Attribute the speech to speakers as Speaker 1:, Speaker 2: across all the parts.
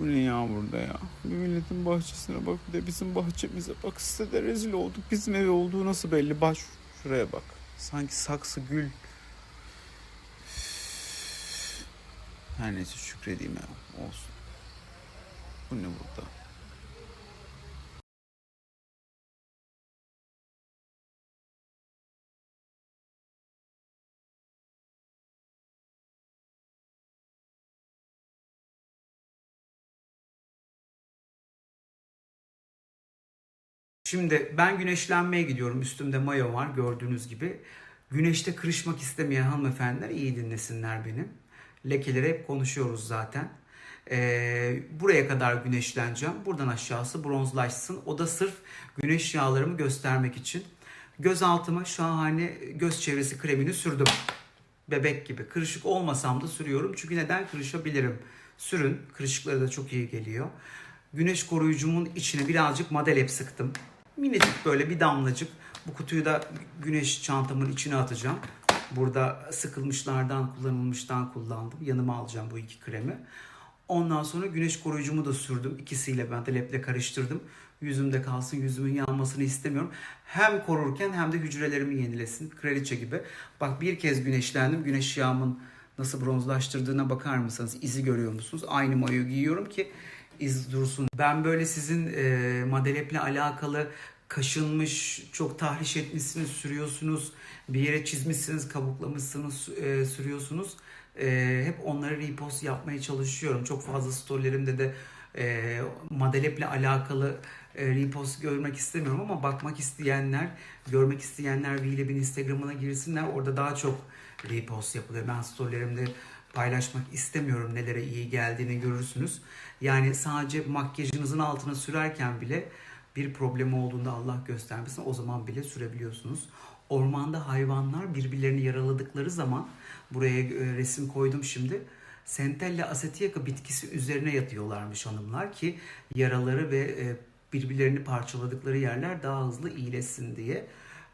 Speaker 1: Bu ne ya burada ya? Bir milletin bahçesine bak bir de bizim bahçemize bak. Sitede rezil olduk. Bizim evi olduğu nasıl belli? Bak şuraya bak. Sanki saksı gül. Her neyse şükredeyim ya. Olsun. Bu ne burada? Şimdi ben güneşlenmeye gidiyorum. Üstümde mayo var gördüğünüz gibi. Güneşte kırışmak istemeyen hanımefendiler iyi dinlesinler beni. Lekeleri hep konuşuyoruz zaten. Ee, buraya kadar güneşleneceğim. Buradan aşağısı bronzlaşsın. O da sırf güneş yağlarımı göstermek için. Göz altıma şahane göz çevresi kremini sürdüm. Bebek gibi. Kırışık olmasam da sürüyorum. Çünkü neden kırışabilirim? Sürün. Kırışıkları da çok iyi geliyor. Güneş koruyucumun içine birazcık madelep sıktım. Minicik böyle bir damlacık. Bu kutuyu da güneş çantamın içine atacağım. Burada sıkılmışlardan, kullanılmıştan kullandım. Yanıma alacağım bu iki kremi. Ondan sonra güneş koruyucumu da sürdüm. İkisiyle madeleple karıştırdım. Yüzümde kalsın, yüzümün yanmasını istemiyorum. Hem korurken hem de hücrelerimi yenilesin. Kraliçe gibi. Bak bir kez güneşlendim. Güneş yağımın nasıl bronzlaştırdığına bakar mısınız? İzi görüyor musunuz? Aynı mayo giyiyorum ki iz dursun. Ben böyle sizin e, madeleple alakalı kaşınmış, çok tahriş etmişsiniz, sürüyorsunuz. Bir yere çizmişsiniz, kabuklamışsınız, e, sürüyorsunuz. E, hep onları repost yapmaya çalışıyorum. Çok fazla storylerimde de e, madeleple alakalı e, repost görmek istemiyorum ama bakmak isteyenler, görmek isteyenler Vileb'in Instagram'ına girsinler. Orada daha çok repost yapılıyor. Ben storylerimde paylaşmak istemiyorum nelere iyi geldiğini görürsünüz. Yani sadece makyajınızın altına sürerken bile bir problem olduğunda Allah göstermesin o zaman bile sürebiliyorsunuz. Ormanda hayvanlar birbirlerini yaraladıkları zaman buraya e, resim koydum şimdi. Centella acetiaca bitkisi üzerine yatıyorlarmış hanımlar ki yaraları ve e, birbirlerini parçaladıkları yerler daha hızlı iyileşsin diye.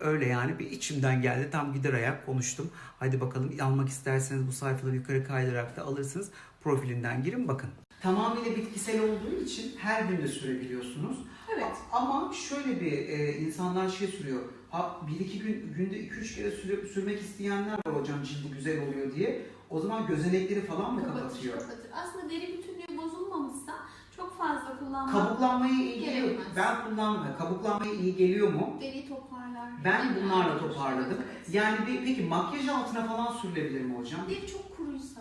Speaker 1: Öyle yani bir içimden geldi. Tam gider ayak konuştum. Hadi bakalım almak isterseniz bu sayfaları yukarı kaydırarak da alırsınız. Profilinden girin bakın. Tamamıyla bitkisel olduğu için her gün de sürebiliyorsunuz.
Speaker 2: Evet.
Speaker 1: Ama şöyle bir e, insanlar şey sürüyor. Ha, bir iki gün günde iki üç kere süre- sürmek isteyenler var hocam cildi güzel oluyor diye. O zaman gözenekleri falan mı
Speaker 2: Kapatır,
Speaker 1: kapatıyor?
Speaker 2: kapatır. Aslında deri bütünlüğü bozulmamışsa çok fazla kullanmak
Speaker 1: Kabuklanmaya iyi geliyor.
Speaker 2: Gerekmez.
Speaker 1: Ben kullanmıyorum. Kabuklanmaya iyi geliyor mu?
Speaker 2: deriyi toparlar.
Speaker 1: Ben bunlarla toparladım.
Speaker 2: evet.
Speaker 1: Yani bir, peki makyaj altına falan sürülebilir mi hocam?
Speaker 2: Deri çok kuruysa,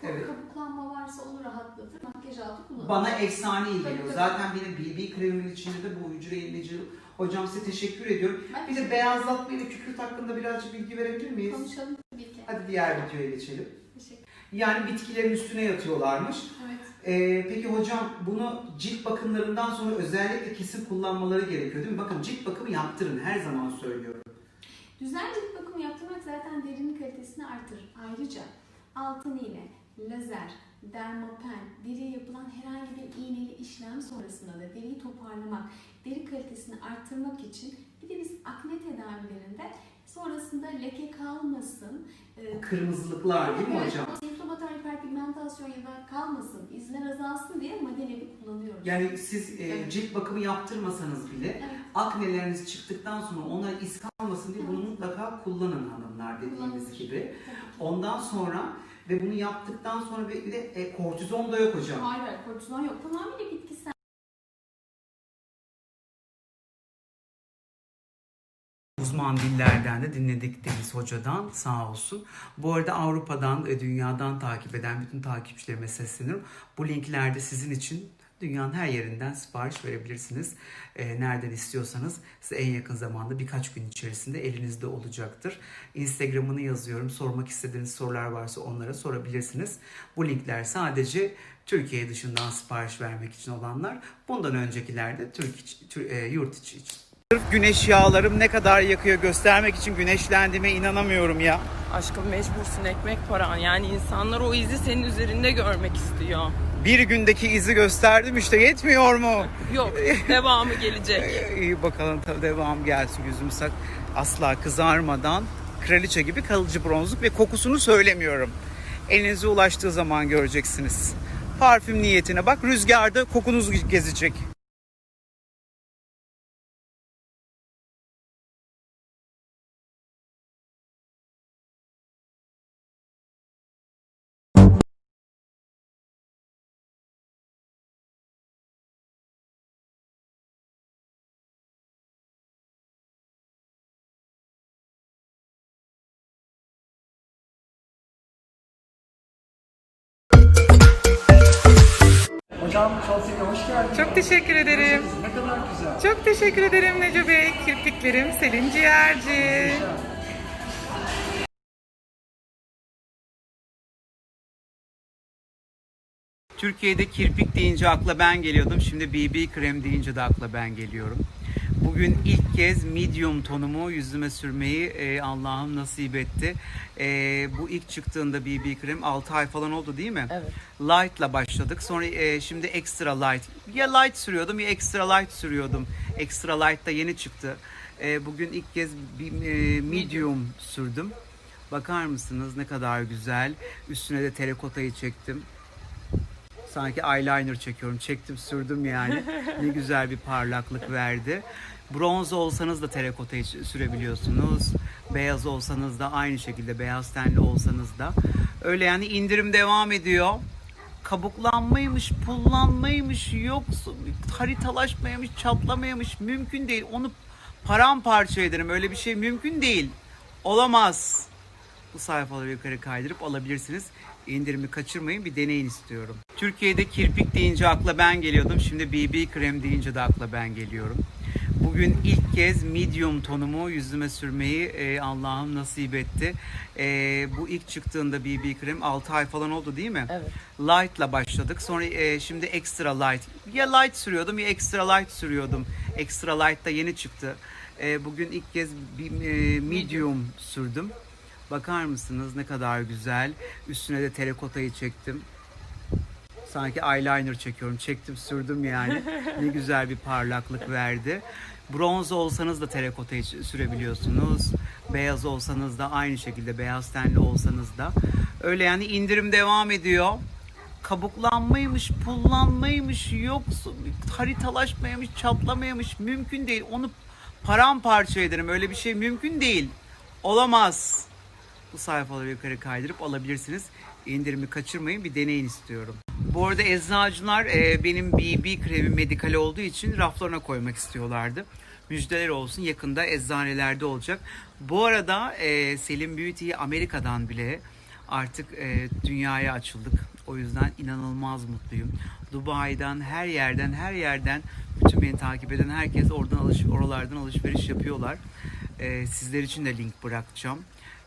Speaker 2: kuru
Speaker 1: Evet.
Speaker 2: kabuklanma varsa onu rahatlatır. Makyaj altı kullanır.
Speaker 1: Bana efsane iyi
Speaker 2: Tabii,
Speaker 1: geliyor.
Speaker 2: tabii.
Speaker 1: Zaten benim BB kremimin içinde de bu hücre yenileyici. Hocam size teşekkür ediyorum.
Speaker 2: Ben
Speaker 1: Bir de beyazlatma ile kükürt hakkında birazcık bilgi verebilir miyiz?
Speaker 2: konuşalım tabii ki.
Speaker 1: Hadi diğer videoya geçelim.
Speaker 2: Teşekkür
Speaker 1: Yani bitkilerin üstüne yatıyorlarmış. Ee, peki hocam bunu cilt bakımlarından sonra özellikle kesin kullanmaları gerekiyor değil mi? Bakın cilt bakımı yaptırın her zaman söylüyorum.
Speaker 2: Düzenli cilt bakımı yaptırmak zaten derinin kalitesini artırır. Ayrıca altın iğne, lazer, dermapen, deriye yapılan herhangi bir iğneli işlem sonrasında da deriyi toparlamak, deri kalitesini arttırmak için bir de biz akne tedavilerinde sonrasında leke kalmasın, e,
Speaker 1: Kırmızılıklar değil mi
Speaker 2: Evet,
Speaker 1: hocam?
Speaker 2: Inflamatuar hiperpigmentasyon ya da kalmasın, izler azalsın diye madelebi kullanıyoruz.
Speaker 1: Yani siz e,
Speaker 2: Evet.
Speaker 1: cilt bakımı yaptırmasanız bile
Speaker 2: Evet.
Speaker 1: akneleriniz çıktıktan sonra ona iz kalmasın diye bunu mutlaka kullanın hanımlar dediğimiz
Speaker 2: Kullanılır.
Speaker 1: gibi. Ondan sonra ve bunu yaptıktan sonra bir de e, kortizon da yok hocam.
Speaker 2: Hayır kortizon yok. Tamamıyla bitkisel.
Speaker 1: Uzman dillerden de dinledik Deniz Hoca'dan sağ olsun. Bu arada Avrupa'dan, e, dünyadan takip eden bütün takipçilerime sesleniyorum. Bu linklerde sizin için dünyanın her yerinden sipariş verebilirsiniz. E, nereden istiyorsanız size en yakın zamanda birkaç gün içerisinde elinizde olacaktır. Instagram'ını yazıyorum. Sormak istediğiniz sorular varsa onlara sorabilirsiniz. Bu linkler sadece Türkiye dışından sipariş vermek için olanlar. Bundan öncekiler de Türk içi- Tür- e, yurt içi için. Güneş yağlarım ne kadar yakıyor göstermek için güneşlendiğime inanamıyorum ya.
Speaker 3: Aşkım mecbursun ekmek paran. Yani insanlar o izi senin üzerinde görmek istiyor.
Speaker 1: Bir gündeki izi gösterdim işte yetmiyor mu?
Speaker 3: Yok devamı gelecek.
Speaker 1: İyi bakalım tabii devam gelsin yüzüm sak. Asla kızarmadan kraliçe gibi kalıcı bronzluk ve kokusunu söylemiyorum. Elinize ulaştığı zaman göreceksiniz. Parfüm niyetine bak rüzgarda kokunuz gezecek.
Speaker 4: Hocam Çaltı'ya hoş geldiniz.
Speaker 3: Çok teşekkür ederim.
Speaker 4: Ne kadar güzel.
Speaker 3: Çok teşekkür ederim Neco Bey. Kirpiklerim Selin Ciğerci.
Speaker 1: Türkiye'de kirpik deyince akla ben geliyordum. Şimdi BB krem deyince de akla ben geliyorum. Bugün ilk kez medium tonumu yüzüme sürmeyi e, Allah'ım nasip etti. E, bu ilk çıktığında BB krem 6 ay falan oldu değil mi?
Speaker 3: Evet.
Speaker 1: Light'la başladık. Sonra e, şimdi extra light. Ya light sürüyordum ya extra light sürüyordum. Extra light da yeni çıktı. E, bugün ilk kez bir, e, medium sürdüm. Bakar mısınız ne kadar güzel. Üstüne de terakotayı çektim. Sanki eyeliner çekiyorum. Çektim sürdüm yani. Ne güzel bir parlaklık verdi. Bronz olsanız da terakotayı sürebiliyorsunuz. Beyaz olsanız da aynı şekilde beyaz tenli olsanız da. Öyle yani indirim devam ediyor. Kabuklanmaymış, pullanmaymış, yoksa haritalaşmayamış, çatlamayamış mümkün değil. Onu paramparça ederim. Öyle bir şey mümkün değil. Olamaz. Bu sayfaları yukarı kaydırıp alabilirsiniz. İndirimi kaçırmayın bir deneyin istiyorum. Türkiye'de kirpik deyince akla ben geliyordum. Şimdi BB krem deyince de akla ben geliyorum. Bugün ilk kez medium tonumu yüzüme sürmeyi e, Allah'ım nasip etti. E, bu ilk çıktığında BB krem 6 ay falan oldu değil mi?
Speaker 3: Evet.
Speaker 1: Light'la başladık. Sonra e, şimdi extra light. Ya light sürüyordum ya extra light sürüyordum. Extra light da yeni çıktı. E, bugün ilk kez bir, e, medium sürdüm. Bakar mısınız ne kadar güzel. Üstüne de terakotayı çektim. Sanki eyeliner çekiyorum. Çektim sürdüm yani. Ne güzel bir parlaklık verdi. Bronz olsanız da terakotayı sürebiliyorsunuz. Beyaz olsanız da aynı şekilde beyaz tenli olsanız da. Öyle yani indirim devam ediyor. Kabuklanmaymış, pullanmaymış, yoksa haritalaşmayamış, çatlamayamış mümkün değil. Onu paramparça ederim. Öyle bir şey mümkün değil. Olamaz. Bu sayfaları yukarı kaydırıp alabilirsiniz. İndirimi kaçırmayın bir deneyin istiyorum. Bu arada eczacılar e, benim BB kremi medikal olduğu için raflarına koymak istiyorlardı. Müjdeler olsun yakında eczanelerde olacak. Bu arada e, Selim Beauty'yi Amerika'dan bile artık e, dünyaya açıldık. O yüzden inanılmaz mutluyum. Dubai'den her yerden her yerden bütün beni takip eden herkes oradan alış oralardan alışveriş yapıyorlar. E, sizler için de link bırakacağım.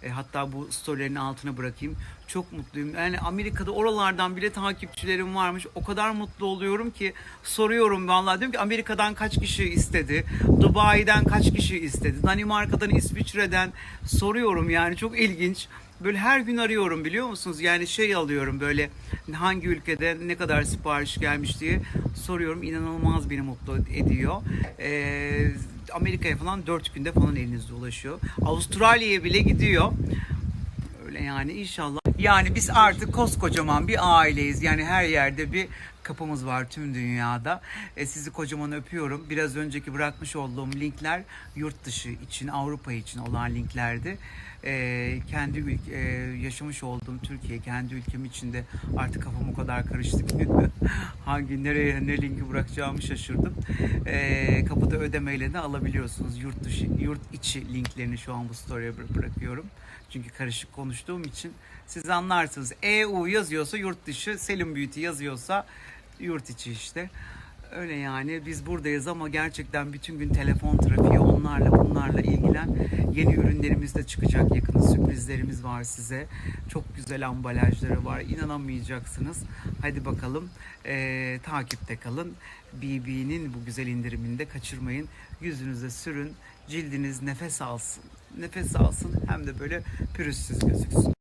Speaker 1: E, hatta bu storylerin altına bırakayım. Çok mutluyum. Yani Amerika'da oralardan bile takipçilerim varmış. O kadar mutlu oluyorum ki soruyorum vallahi diyorum ki Amerika'dan kaç kişi istedi? Dubai'den kaç kişi istedi? Danimarka'dan, İsviçre'den soruyorum yani çok ilginç. Böyle her gün arıyorum biliyor musunuz? Yani şey alıyorum böyle hangi ülkede ne kadar sipariş gelmiş diye soruyorum. İnanılmaz beni mutlu ediyor. Ee, Amerika'ya falan 4 günde falan elinizde ulaşıyor. Avustralya'ya bile gidiyor. Öyle yani inşallah. Yani biz artık koskocaman bir aileyiz. Yani her yerde bir kapımız var tüm dünyada. E, sizi kocaman öpüyorum. Biraz önceki bırakmış olduğum linkler yurt dışı için, Avrupa için olan linklerdi. E, kendi ülke, yaşamış olduğum Türkiye, kendi ülkem içinde artık kafam o kadar karıştı ki hangi nereye ne linki bırakacağımı şaşırdım. E, kapıda ödemeyle de alabiliyorsunuz. Yurt dışı, yurt içi linklerini şu an bu story'e bıra- bırakıyorum. Çünkü karışık konuştuğum için siz anlarsınız. EU yazıyorsa yurt dışı, Selim Beauty yazıyorsa yurt içi işte. Öyle yani biz buradayız ama gerçekten bütün gün telefon trafiği onlarla bunlarla ilgilen. Yeni ürünlerimiz de çıkacak yakında sürprizlerimiz var size. Çok güzel ambalajları var inanamayacaksınız. Hadi bakalım eee, takipte kalın. BB'nin bu güzel indirimini de kaçırmayın. Yüzünüze sürün cildiniz nefes alsın. Nefes alsın hem de böyle pürüzsüz gözüksün.